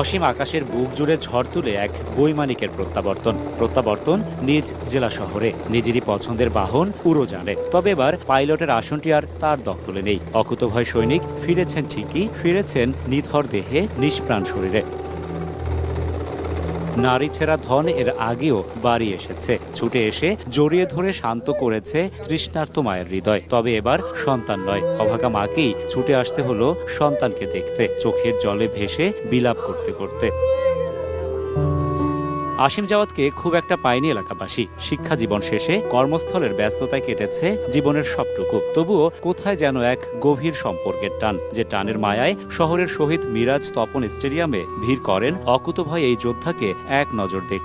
অসীম আকাশের বুক জুড়ে ঝড় তুলে এক বৈমানিকের প্রত্যাবর্তন। প্রত্যাবর্তন নিজ জেলা শহরে। নিজেরই পছন্দের বাহন উড়োজানে তবে এবার পাইলটের আসনটি আর তার দখলে নেই। অকুতভয় সৈনিক ফিরেছেন ঠিকই, ফিরেছেন নিথর দেহে, নিষ্প্রাণ শরীরে। নারী ছেড়া ধন এর আগেও বাড়ি এসেছে। ছুটে এসে জড়িয়ে ধরে শান্ত করেছে তৃষ্ণার্ত মায়ের হৃদয়। তবে এবার সন্তান নয়। অভাগা মাকেই ছুটে আসতে হলো সন্তানকে দেখতে। চোখের জলে ভেসে বিলাপ করতে করতে। আসিম জাওয়াতকে খুব একটা পায়নি এলাকাবাসী। শিক্ষা জীবন শেষে কর্মস্থলের ব্যস্ততায় কেটেছে জীবনের সবটুকু। তবুও কোথায় যেন এক গভীর সম্পর্কের টান, যে টানের মায়ায় শহরের শহীদ মিরাজ তপন স্টেডিয়ামে ভিড় করেন অকুতভয় এই যোদ্ধাকে এক নজর দেখতে।